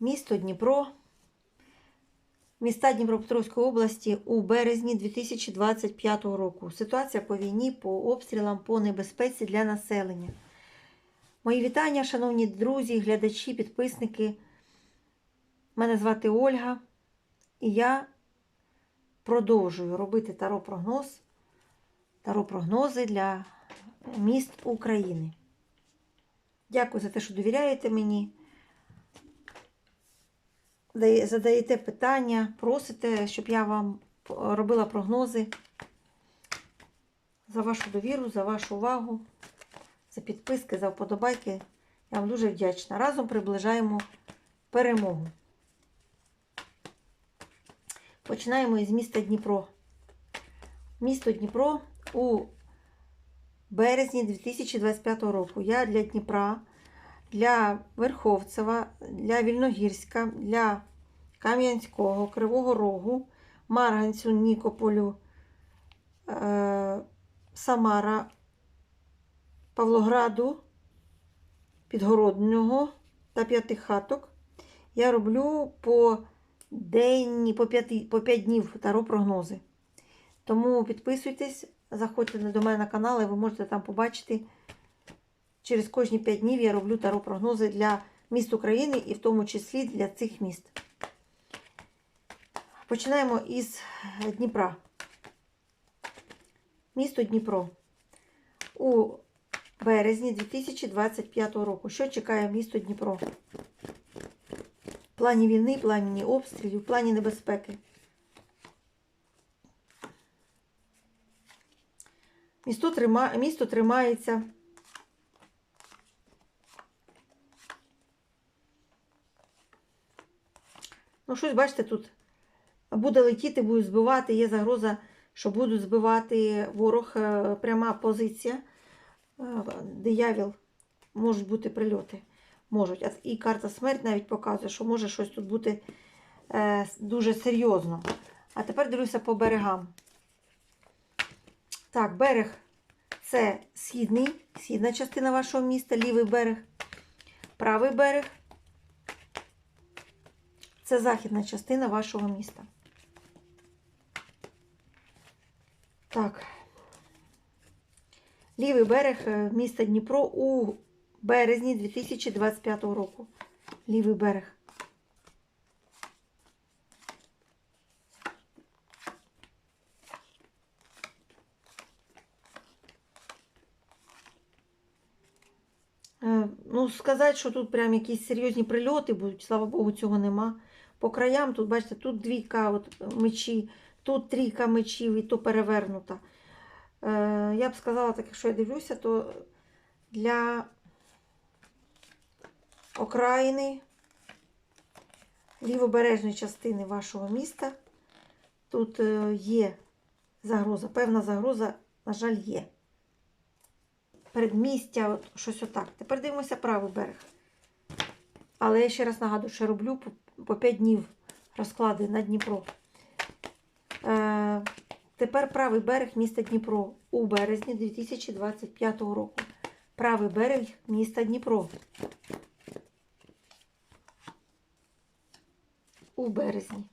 Місто Дніпро. Міста Дніпропетровської області у березні 2025 року. Ситуація по війні, по обстрілам, по небезпеці для населення. Мої вітання, шановні друзі, глядачі, підписники. Мене звати Ольга, і я продовжую робити таро-прогноз, таро-прогнози для міст України. Дякую за те, що довіряєте мені. Дає- Задаєте питання, просите, щоб я вам робила прогнози. За вашу довіру, за вашу увагу, за підписки, за вподобайки. Я вам дуже вдячна. Разом приближаємо перемогу. Починаємо із міста Дніпро. Місто Дніпро у березні 2025 року. Я для Дніпра, для Верховцева, для Вільногірська, для Кам'янського, Кривого Рогу, Марганцю, Нікополю, е, Самара, Павлограду, Підгороднього та П'ятихаток. Я роблю по день, по 5, по 5 днів таро прогнози. Тому підписуйтесь, заходьте до мене на канал, і ви можете там побачити. Через кожні 5 днів я роблю таро прогнози для міст України і в тому числі для цих міст. Починаємо із Дніпра. Місто Дніпро. У березні 2025 року. Що чекає місто Дніпро? В плані війни, плані обстрілів, в плані небезпеки. Місто, трима... Місто тримається. Ну, щось, бачите, тут буде летіти, будуть збивати. Є загроза, що будуть збивати ворог, е, пряма позиція. Е, Диявіл, можуть бути прильоти. Можуть. І карта смерть навіть показує, що може щось тут бути е, дуже серйозно. А тепер дивлюся по берегам. Так, берег це східний, східна частина вашого міста, лівий берег, правий берег. Це західна частина вашого міста. Так. Лівий берег е, міста Дніпро у березні 2025 року. Лівий берег. Е, Ну, сказати, що тут прям якісь серйозні прильоти будуть, слава Богу, цього нема. По краям, тут, бачите, тут двійка от, мечі, тут трійка мечів і то перевернута. Е, я б сказала, так, якщо я дивлюся, то для окраїни лівобережної частини вашого міста тут е, є загроза. Певна загроза, на жаль, є. Передмістя, от, щось отак. Тепер дивимося правий берег. Але я ще раз нагадую, що роблю по, по 5 днів розклади на Дніпро. Е, тепер правий берег міста Дніпро у березні 2025 року. Правий берег міста Дніпро. У березні.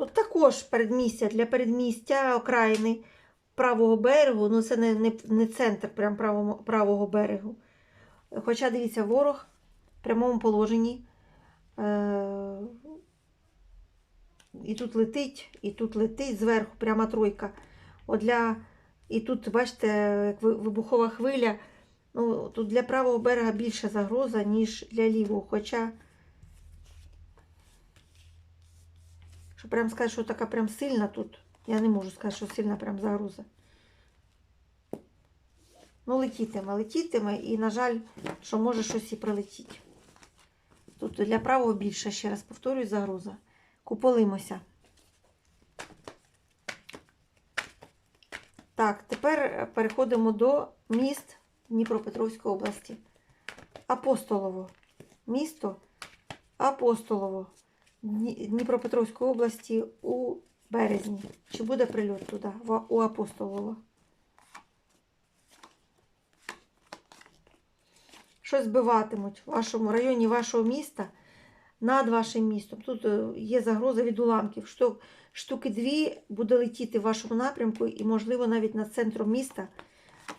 Тут також передмістя для передмістя окраїни правого берегу, ну це не, не, не центр прям правого, правого берегу. Хоча, дивіться, ворог в прямому положенні. Е- і тут летить, і тут летить зверху, пряма тройка. Для... І тут, бачите, вибухова хвиля. Ну, тут для правого берега більша загроза, ніж для лівого. Хоча. Прям сказати, що така прям сильна тут. Я не можу сказати, що сильна прям загроза. Ну, летітиме, летітиме, і, на жаль, що може щось і прилетіти. Тут для правого більше, ще раз повторюю, загроза. Куполимося. Так, тепер переходимо до міст Дніпропетровської області. Апостолово. Місто Апостолово Дніпропетровської області у березні. Чи буде прильот туди, у Апостолово? Що збиватимуть в вашому районі вашого міста над вашим містом. Тут е, є загроза від уламків. Що штуки дві буде летіти в вашому напрямку і, можливо, навіть над центром міста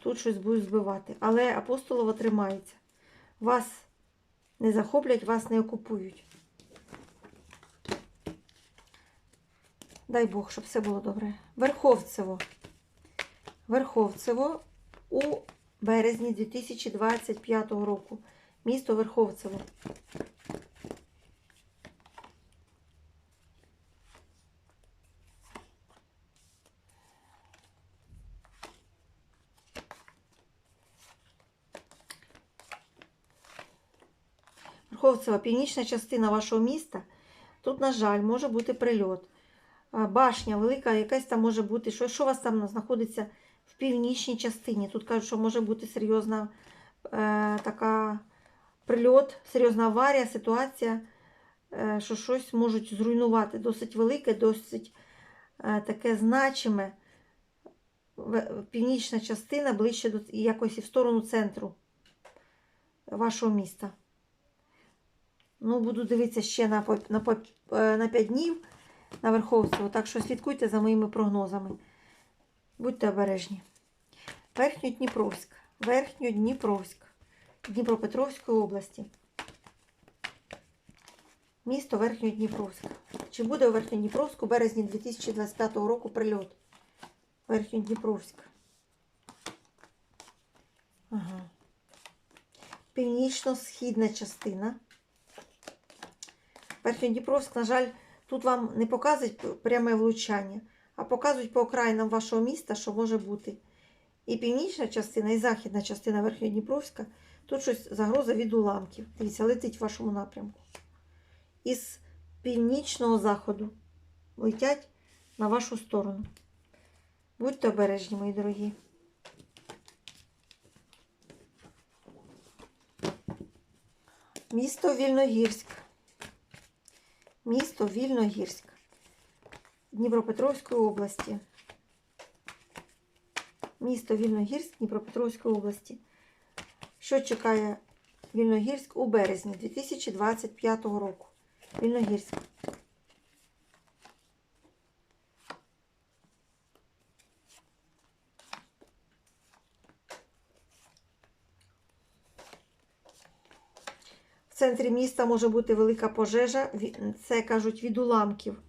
тут щось будуть збивати. Але апостолово тримається. Вас не захоплять, вас не окупують. Дай Бог, щоб все було добре. Верховцево. Верховцево у березні 2025 року. Місто Верховцево. Верховцева, північна частина вашого міста. Тут, на жаль, може бути прильот. Башня велика, якась там може бути. Що, що у вас там знаходиться в північній частині? Тут кажуть, що може бути серйозна е, така прильот, серйозна аварія, ситуація, е, що щось можуть зруйнувати. Досить велике, досить е, таке значиме. Північна частина ближче до якось і в сторону центру вашого міста. Ну, буду дивитися ще на, на, на 5 днів на Верховцево, так що слідкуйте за моїми прогнозами. Будьте обережні. Верхньодніпровськ. Верхньодніпровськ. Дніпропетровської області. Місто Верхньодніпровськ. Чи буде у Верхньодніпровську березні 2025 року прильот? Верхньодніпровськ. Ага. Північно-східна частина. Верхньодніпровськ, на жаль, тут вам не показують пряме влучання, а показують по окраїнам вашого міста, що може бути. І північна частина, і західна частина Верхньодніпровська, тут щось загроза від уламків. Дивіться, летить в вашому напрямку. Із північного заходу летять на вашу сторону. Будьте обережні, мої дорогі. Місто Вільногірськ. Місто Вільногірськ Дніпропетровської області. Місто Вільногірськ Дніпропетровської області. Що чекає Вільногірськ у березні 2025 року? Вільногірськ. Центрі міста може бути велика пожежа. Це кажуть від уламків.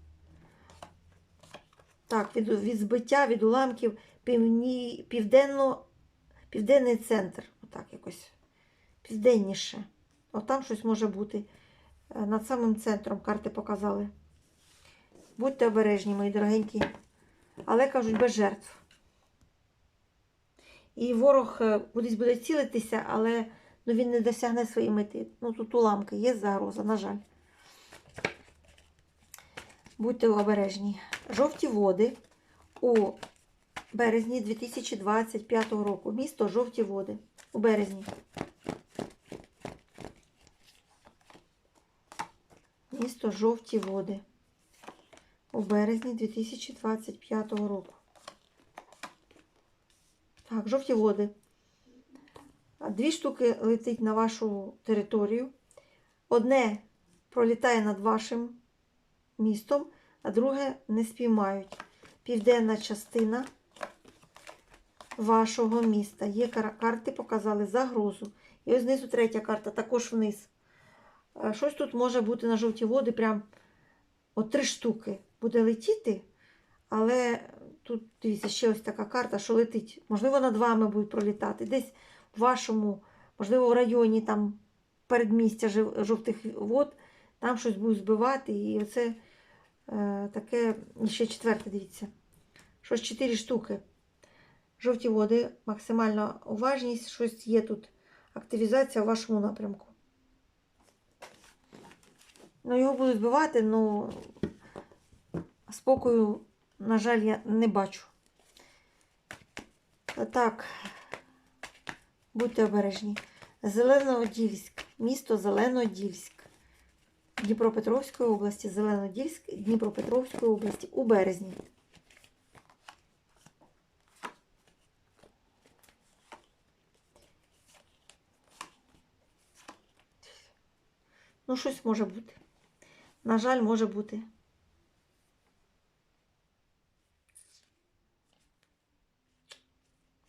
Так, від, від збиття, від уламків півні, південно, південний центр. Отак якось південніше. От там щось може бути. Е, Над самим центром карти показали. Будьте обережні, мої дорогенькі. Але кажуть, без жертв. І ворог е, кудись буде цілитися, але ну, він не досягне своєї мети. Ну, тут уламки, є загроза, на жаль. Будьте обережні. Жовті води у березні 2025 року. Місто Жовті води у березні. Місто Жовті води у березні 2025 року. Так, жовті води. Дві штуки летить на вашу територію. Одне пролітає над вашим містом, а друге не спіймають. Південна частина вашого міста. Є карти, показали загрозу. І ось знизу третя карта, також вниз. Е, Щось тут може бути на жовті води, прям от три штуки буде летіти, але тут дивіться, ще ось така карта, що летить. Можливо, над вами будуть пролітати. Десь в вашому, можливо, в районі там передмістя жовтих вод, там щось будуть збивати. І оце е, таке, ще четверте, дивіться. Щось чотири штуки. Жовті води, максимальна уважність, щось є тут. Активізація в вашому напрямку. Ну, його будуть збивати, ну спокою, на жаль, я не бачу. Так, будьте обережні. Зеленодільськ, місто Зеленодільськ. Дніпропетровської області, Зеленодільськ, Дніпропетровської області у березні. Ну, щось може бути. На жаль, може бути.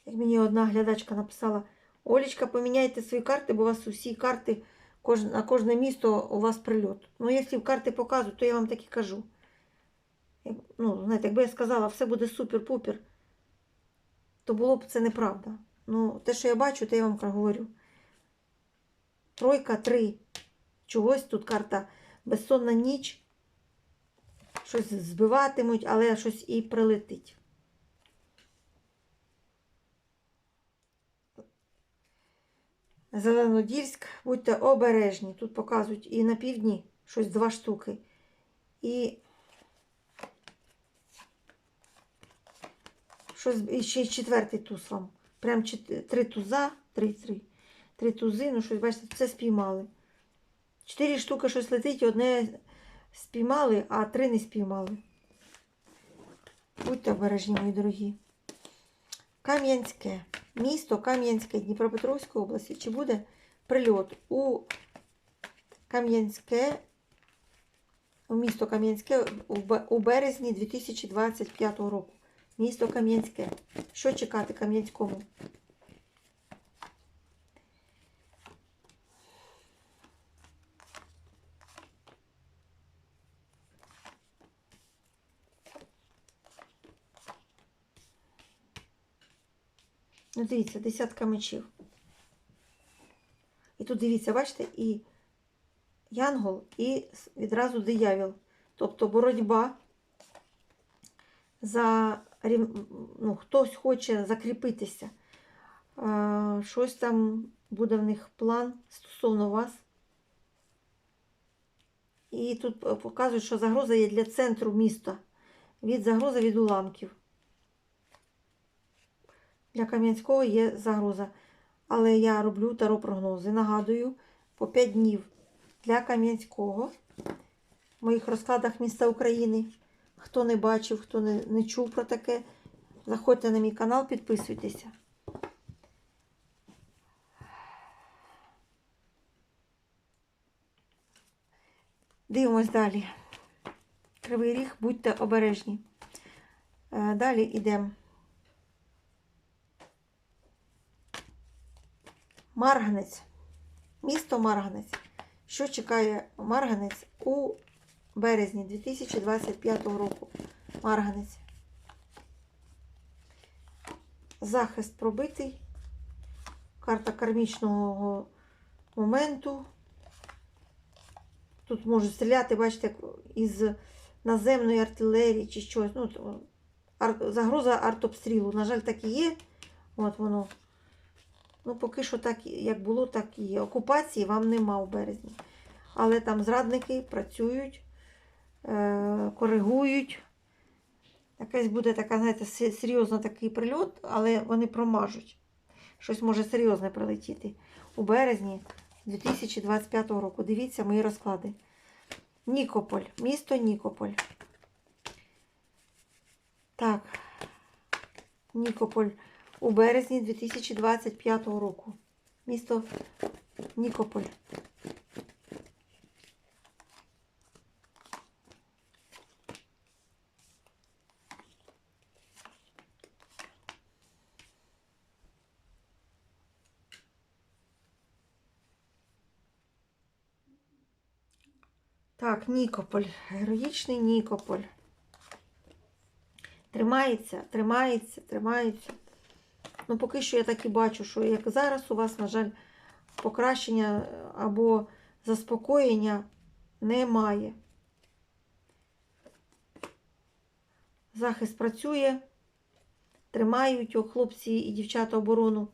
Як мені одна глядачка написала, Олечка, поміняйте свої карти, бо у вас усі карти, на кожне місто у вас прильот. Ну, якщо карти показують, то я вам так і кажу. Ну, знаєте, якби я сказала, все буде супер-пупер, то було б це неправда. Ну, те, що я бачу, те я вам говорю. Тройка, три. Чогось тут карта безсонна ніч. Щось збиватимуть, але щось і прилетить. Зеленодільськ, будьте обережні. Тут показують і на півдні щось два штуки. І щось і ще й четвертий туз вам. Прям три туза, три, три, три тузи, ну щось, бачите, це спіймали. Чотири штуки щось летить, одне спіймали, а три не спіймали. Будьте обережні, мої дорогі. Кам'янське. Місто Кам'янське Дніпропетровської області. Чи буде прильот у Кам'янське, у місто Кам'янське у березні 2025 року. Місто Кам'янське. Що чекати Кам'янському? Ну, дивіться, десятка мечів. І тут дивіться, бачите, і янгол, і відразу диявіл. Тобто боротьба за ну, хтось хоче закріпитися. Щось там буде в них план стосовно вас. І тут е, показують, що загроза є для центру міста. Від загроза від уламків. Для Кам'янського є загроза. Але я роблю таро прогнози. Нагадую, по 5 днів для Кам'янського. В моїх розкладах міста України. Хто не бачив, хто не, не чув про таке, заходьте на мій канал, підписуйтеся. Дивимось далі. Кривий ріг, будьте обережні. Е, Далі йдемо. Марганець. Місто Марганець. Що чекає Марганець у березні 2025 року? Марганець. Захист пробитий. Карта кармічного моменту. Тут можуть стріляти, бачите, із наземної артилерії чи щось. Ну, загроза артобстрілу. На жаль, так і є. От воно. Ну, поки що так, як було, так і є. Окупації вам нема у березні. Але там зрадники працюють, е- коригують. Якась буде така, знаєте, се- серйозно такий прильот, але вони промажуть. Щось може серйозне прилетіти у березні 2025 року. Дивіться мої розклади. Нікополь, місто Нікополь. Так. Нікополь у березні 2025 року. Місто Нікополь. Так, Нікополь. Героїчний Нікополь. Тримається, тримається, тримається. Ну, поки що я так і бачу, що як зараз у вас, на жаль, покращення е, або заспокоєння немає. Захист працює, тримають о, хлопці і дівчата оборону.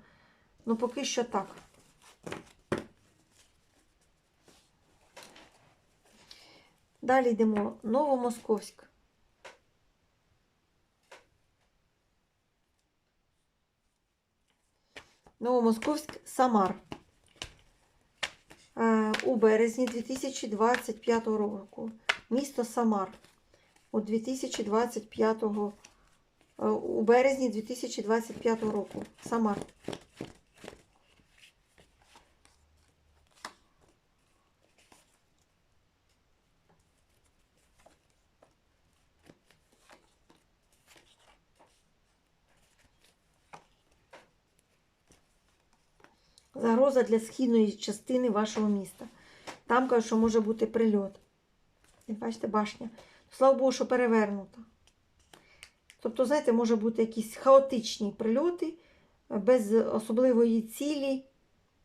Ну, поки що так. Далі йдемо. Новомосковськ. Новомосковськ Самар. Е, у березні 2025 року місто Самар у 2025 е, у березні 2025 року. Самар. Загроза для східної частини вашого міста. Там кажуть, що може бути прильот. Бачите, башня. Слава Богу, що перевернута. Тобто, знаєте, може бути якісь хаотичні прильоти е, без особливої цілі,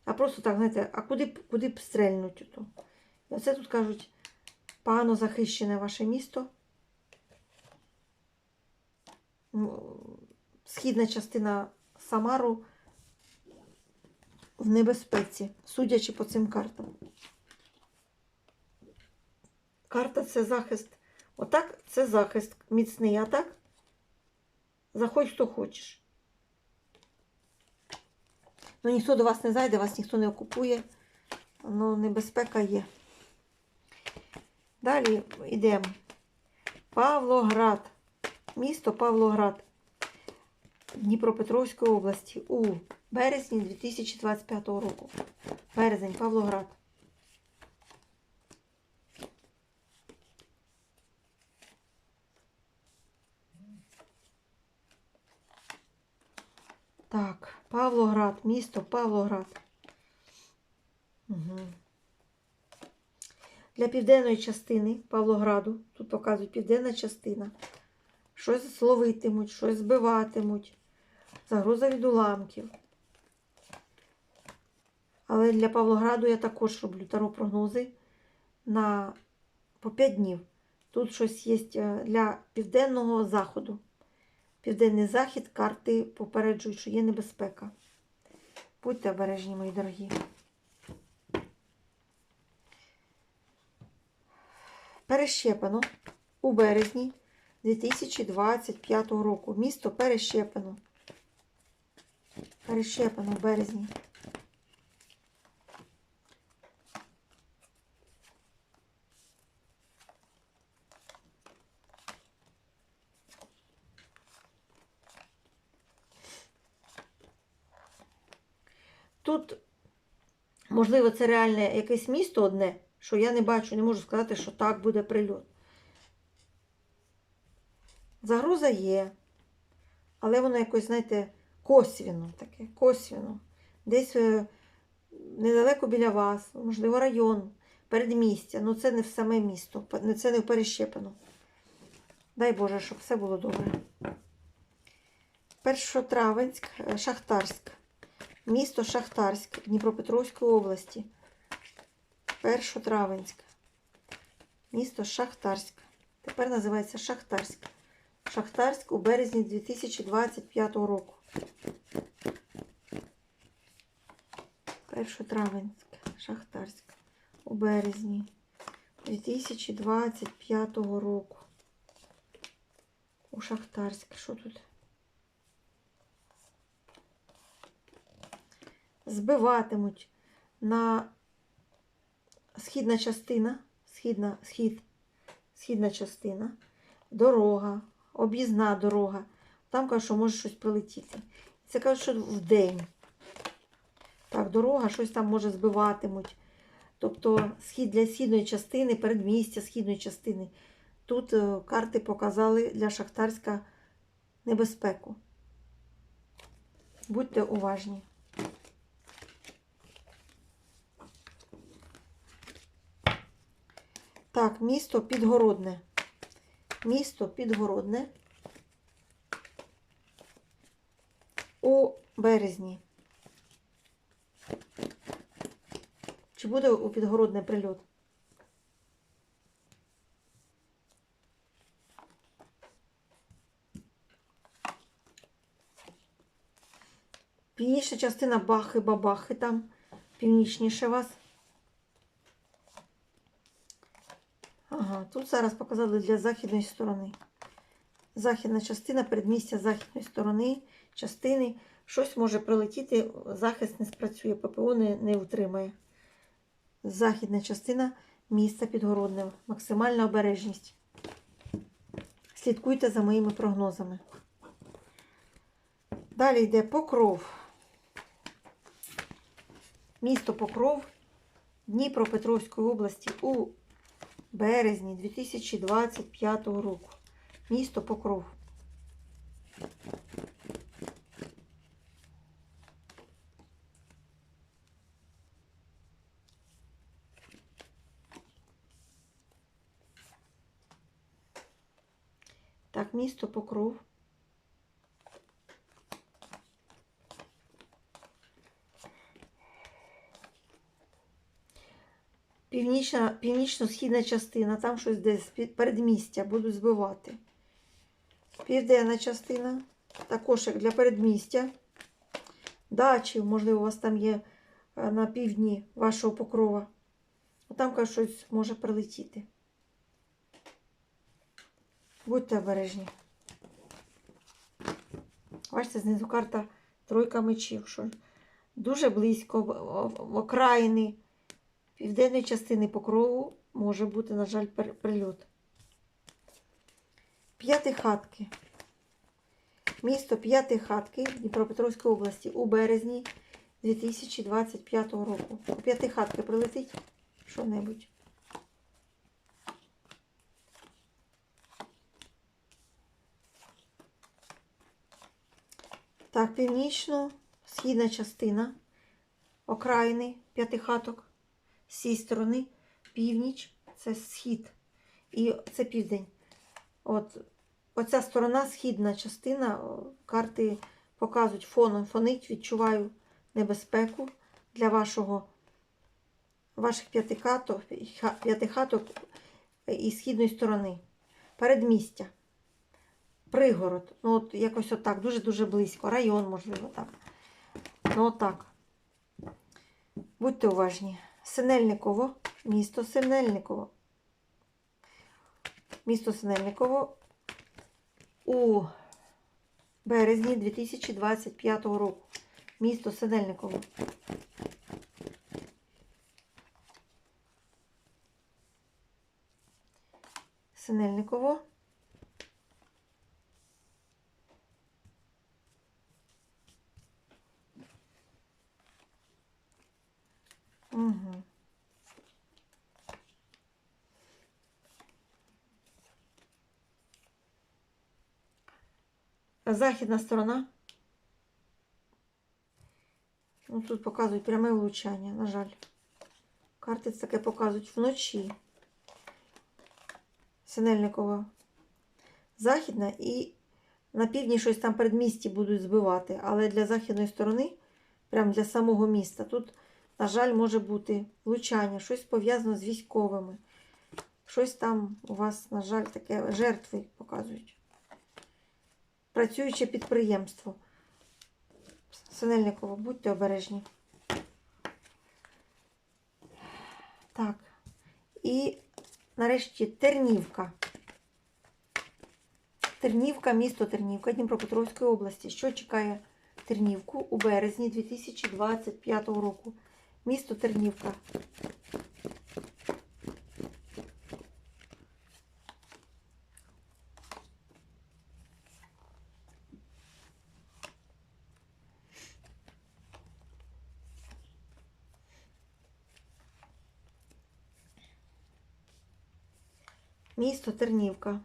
а просто так, знаєте, а куди, куди б стрельнуть ото. І оце тут кажуть, погано захищене ваше місто. Східна частина Самару в небезпеці, судячи по цим картам. Карта це захист. Отак це захист міцний, а так заходь хто хочеш. Ну, ніхто до вас не зайде, вас ніхто не окупує. Ну, небезпека є. Далі йдемо. Павлоград. Місто Павлоград Дніпропетровської області у березні 2025 року. Березень, Павлоград. Так, Павлоград, місто Павлоград. Угу. Для південної частини Павлограду, тут показують південна частина. Щось зловитимуть, щось збиватимуть. Загроза від уламків. Але для Павлограду я також роблю таро прогнози на по 5 днів. Тут щось є е, для південного заходу. Південний захід карти попереджують, що є небезпека. Будьте обережні, мої дорогі. Перещепено у березні 2025 року. Місто Перещепено. Перещепено в березні. Тут, можливо, це реальне якесь місто одне, що я не бачу, не можу сказати, що так буде прильот. Загроза є, але воно якось, знаєте, косвіно таке, косвіно. Десь е, недалеко біля вас, можливо, район, передмістя. Ну це не в саме місто, це не в Перещепино. Дай Боже, щоб все було добре. Першотравенськ, е, Шахтарськ. Місто Шахтарськ Дніпропетровської області. Першотравенськ. Місто Шахтарськ. Тепер називається Шахтарськ. Шахтарськ у березні 2025 року. Першотравенськ. Шахтарськ. У березні 2025 року. У Шахтарськ. Що тут? збиватимуть на східна частина, східна, схід, східна частина, дорога, об'їзна дорога. Там кажуть, що може щось прилетіти. Це кажуть, що в день. Так, дорога, щось там може збиватимуть. Тобто схід для східної частини, передмістя східної частини. Тут е, карти показали для Шахтарська небезпеку. Будьте уважні. Так, місто Підгородне. Місто Підгородне у березні. Чи буде у Підгородне прильот? Північна частина Бахи-Бабахи там, північніше вас. Ага, тут зараз показали для західної сторони. Західна частина, передмістя західної сторони, частини. Щось може прилетіти, захист не спрацює, ППО не, не утримає. західна частина міста Підгородне. Максимальна обережність. Слідкуйте за моїми прогнозами. Далі йде Покров. Місто Покров Дніпропетровської області у березні 2025 року. Місто Покров. Місто Покров. Північно-східна частина, там щось десь передмістя будуть збивати. Південна частина, також як для передмістя. Дачі, можливо, у вас там є е, на півдні вашого покрова. Там кажуть, щось може прилетіти. Будьте обережні. Бачите, знизу карта тройка мечів. Що дуже близько окраїни південної частини покрову може бути, на жаль, прильот. П'яти хатки. Місто П'яти хатки Дніпропетровської області у березні 2025 року. У п'яти хатки прилетить що-небудь. Так, північно-східна частина окраїни п'яти хаток. З цієї сторони північ це схід. І це південь. От, оця сторона, східна частина, карти показують фоном, фонить, відчуваю небезпеку для вашого, ваших п'яти хаток, і східної сторони. Передмістя. Пригород. Ну, от якось отак, дуже-дуже близько. Район, можливо, так. Ну, отак. Будьте уважні. Синельниково, місто Синельниково. Місто Синельниково у березні 2025 року. Місто Синельниково. Синельниково. Угу. Західна сторона. Ну, тут показують пряме влучання, на жаль. Карти таке показують вночі. Синельникова. Західна і на півдні щось там передмісті будуть збивати, але для західної сторони, прямо для самого міста, тут, на жаль, може бути влучання, щось пов'язане з військовими. Щось там у вас, на жаль, таке жертви показують. Працююче підприємство. Синельниково, будьте обережні. Так. І нарешті Тернівка. Тернівка, місто Тернівка Дніпропетровської області. Що чекає Тернівку у березні 2025 року? Місто Тернівка. Місто Тернівка.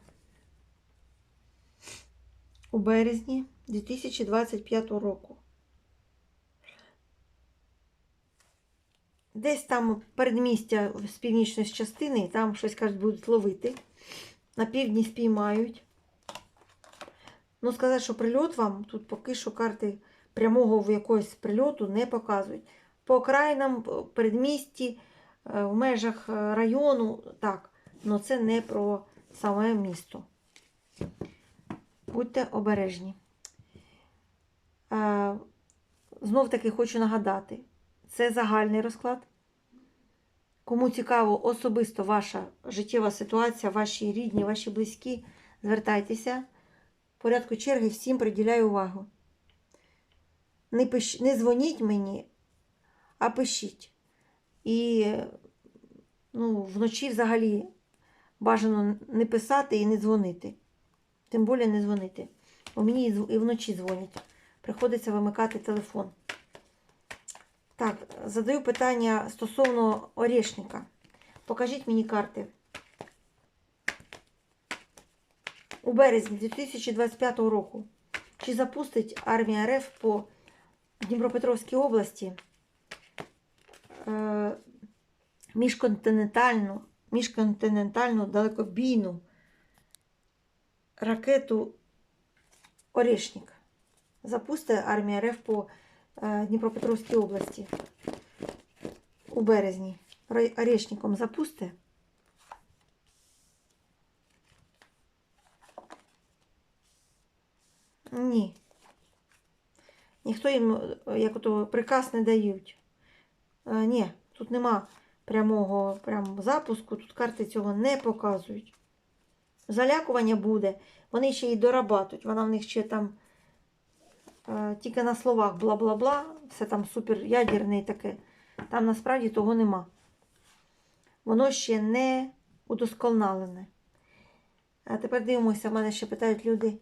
У березні 2025 року. Десь там передмістя з північної частини, там щось кажуть, будуть ловити. На півдні спіймають. Ну, сказати, що прильот вам тут поки що карти прямого в якогось прильоту не показують. По окраїнам, передмісті, е, в межах е, району, так. Але це не про саме місто. Будьте обережні. Е, Знов таки хочу нагадати, це загальний розклад. Кому цікаво особисто ваша життєва ситуація, ваші рідні, ваші близькі, звертайтеся. В порядку черги всім приділяю увагу. Не, пиш... не дзвоніть мені, а пишіть. І Ну, вночі взагалі бажано не писати і не дзвонити. Тим більше не дзвонити. Бо мені і вночі дзвонять. Приходиться вимикати телефон. Так, задаю питання стосовно орешника. Покажіть мені карти. У березні 2025 року. Чи запустить армія РФ по Дніпропетровській області е, міжконтинентальну, міжконтинентальну далекобійну ракету Орешник? Запустить армія РФ по е, Дніпропетровській області у березні. Ре- Орешником запусте? Ні. Ніхто їм е, як ото приказ не дають. Е, ні, тут нема прямого прям запуску, тут карти цього не показують. Залякування буде, вони ще й дорабатують. Вона в них ще там е, тільки на словах бла-бла-бла, все там супер ядерне і таке. Там насправді того нема. Воно ще не удосконалене. А тепер дивимося, в мене ще питають люди.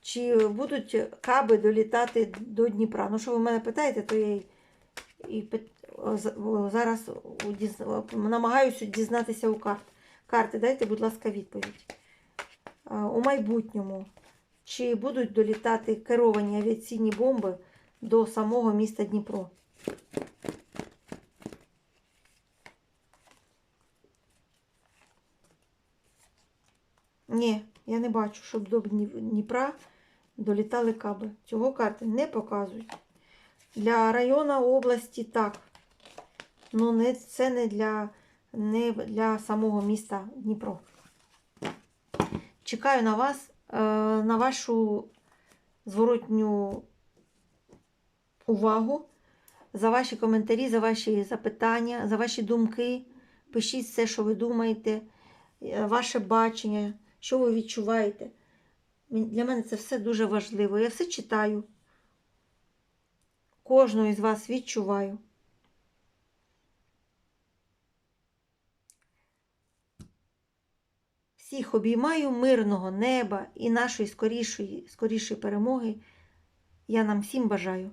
Чи будуть каби долітати до Дніпра? Ну, що ви мене питаєте, то я й- і зараз намагаюся дізнатися у карт. Карти, дайте, будь ласка, відповідь. У майбутньому, чи будуть долітати керовані авіаційні бомби до самого міста Дніпро? Ні, я не бачу, щоб до Дніпра долітали каби. Цього карти не показують. Для району області так. Ну, не, це не для, не для самого міста Дніпро. Чекаю на вас, е, на вашу зворотню увагу, за ваші коментарі, за ваші запитання, за ваші думки. Пишіть все, що ви думаєте, е, ваше бачення, що ви відчуваєте. Для мене це все дуже важливо. Я все читаю. Кожного із вас відчуваю. Всіх обіймаю мирного неба і нашої скорішої, скорішої перемоги. Я нам всім бажаю.